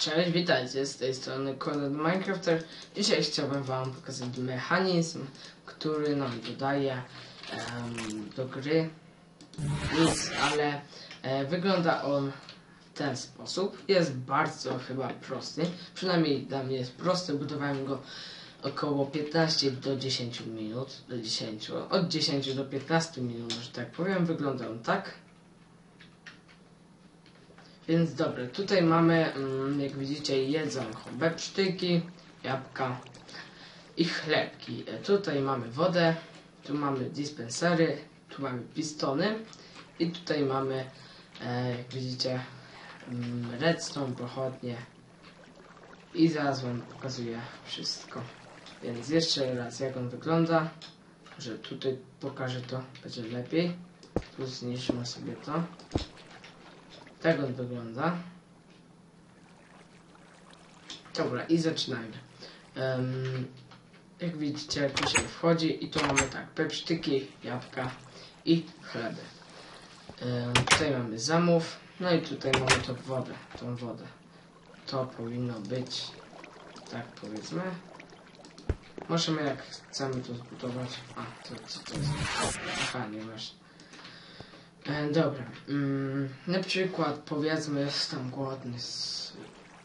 Cześć, witajcie, z tej strony Konrad Minecrafter. Dzisiaj chciałbym wam pokazać mechanizm, który nam dodaje em, do gry nic, ale e, wygląda on w ten sposób. Jest bardzo chyba prosty, przynajmniej dla mnie jest prosty, budowałem go około 15 do 10 minut, do 10, od 10 do 15 minut, że tak powiem, wygląda on tak. Więc dobra, tutaj mamy, mm, jak widzicie, jedzonko, bepsztyki, jabłka i chlebki. E, Tutaj mamy wodę, tu mamy dispensery, tu mamy pistony i tutaj mamy, e, jak widzicie, mm, redstone, pochodnie i zaraz wam pokazuję wszystko. Więc jeszcze raz, jak on wygląda, że tutaj pokażę to, będzie lepiej. Tu zniszczymy sobie to. On wygląda. Dobra, i zaczynajmy. Em, jak widzicie, tu się wchodzi i tu mamy tak, pepsztyki, jabłka i chleby. Em, tutaj mamy zamów, no i tutaj mamy tą wodę, tą wodę. To powinno być, tak powiedzmy. Możemy jak chcemy to zbudować. A, to co to jest? Aha, nie masz. E, dobra. Mm, na przykład powiedzmy jestem głodny,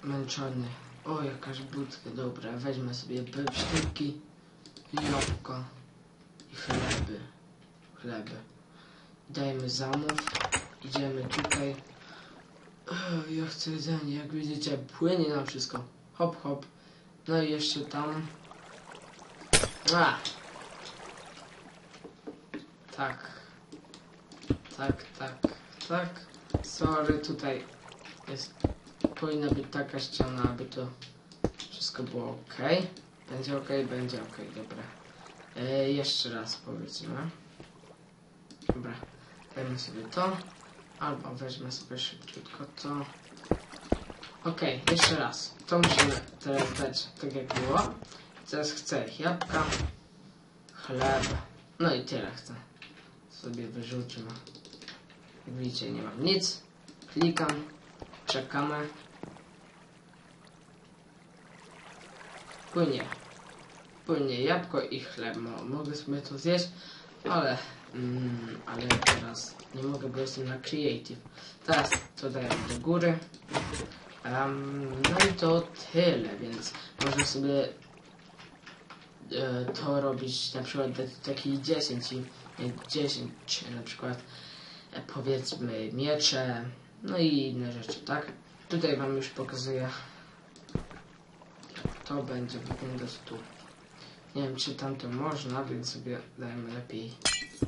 zmęczony. O, jakaś budka, dobra. Weźmy sobie sztyki, jabłka i chleby. Chleby. Dajemy zamów. Idziemy tutaj. O, ja chcę jedzenie. Jak widzicie, płynie nam wszystko. Hop, hop. No i jeszcze tam. A! Tak. Tak, tak, tak. Sorry, tutaj jest. Powinna być taka ściana, aby to wszystko było ok. Będzie ok, będzie ok, dobra. E, jeszcze raz powiedzmy. Dobra, dajmy sobie to. Albo weźmy sobie szybciutko to. Ok, jeszcze raz. To musimy teraz dać tak jak było. Teraz chcę jabłka, chleb. No i tyle chcę. Sobie wyrzucimy. Jak widzicie, nie mam nic. Klikam, czekamy. Płynie. Płynie jabłko i chleb. Mo- mogę sobie to zjeść, ale, mm, ale teraz nie mogę, bo jestem na creative. Teraz to daję do góry. Em, no i to tyle, więc można sobie e, to robić na przykład takich 10 i e, 10 na przykład powiedzmy miecze, no i inne rzeczy, tak? Tutaj wam już pokazuję to będzie wyglądać tu. Nie wiem czy tam to można, więc sobie dajmy lepiej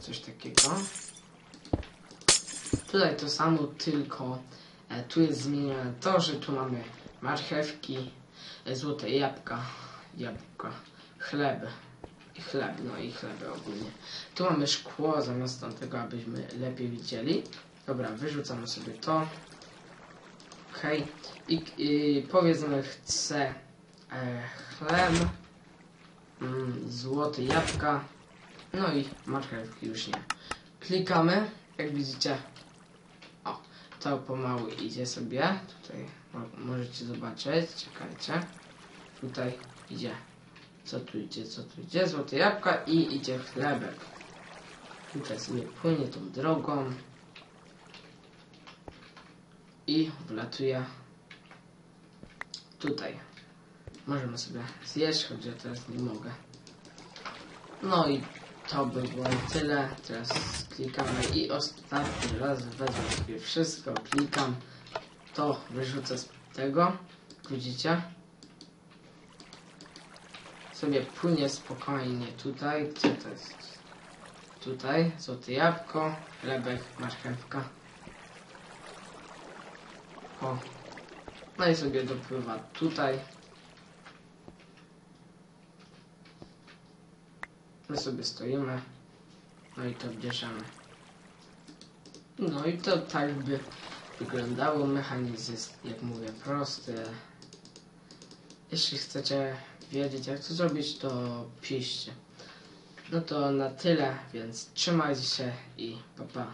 coś takiego. Tutaj to samo, tylko e, tu jest zmienione to, że tu mamy marchewki, e, złote jabłka, jabłka, chleb i chleb, no i chleby ogólnie. Tu mamy szkło zamiast tamtego, abyśmy lepiej widzieli. Dobra, wyrzucamy sobie to. Ok. I, i powiedzmy chcę e, chleb, mm, jabłka, no i marchewki już nie. Klikamy, jak widzicie. O, to pomału idzie sobie. Tutaj mo- możecie zobaczyć, czekajcie. Tutaj idzie. Co tu idzie, co tu idzie? Złote jabłka i idzie chlebek. Tutaj sobie płynie tą drogą. I wlatuje tutaj. Możemy sobie zjeść, choć ja teraz nie mogę. No i to by było tyle. Teraz klikamy i ostatni raz wezmę sobie wszystko, klikam. To wyrzucę z tego. Widzicie? Sobie płynie spokojnie tutaj. Gdzie to jest? Tutaj, złote jabłko, chlebek, marchewka. O. No i sobie dopływa tutaj. My sobie stoimy. No i to bierzemy. No i to tak by wyglądało. Mechanizm jest, jak mówię, prosty. Jeśli chcecie wiedzieć, jak to zrobić, to piszcie. No to na tyle, więc trzymajcie się i pa pa.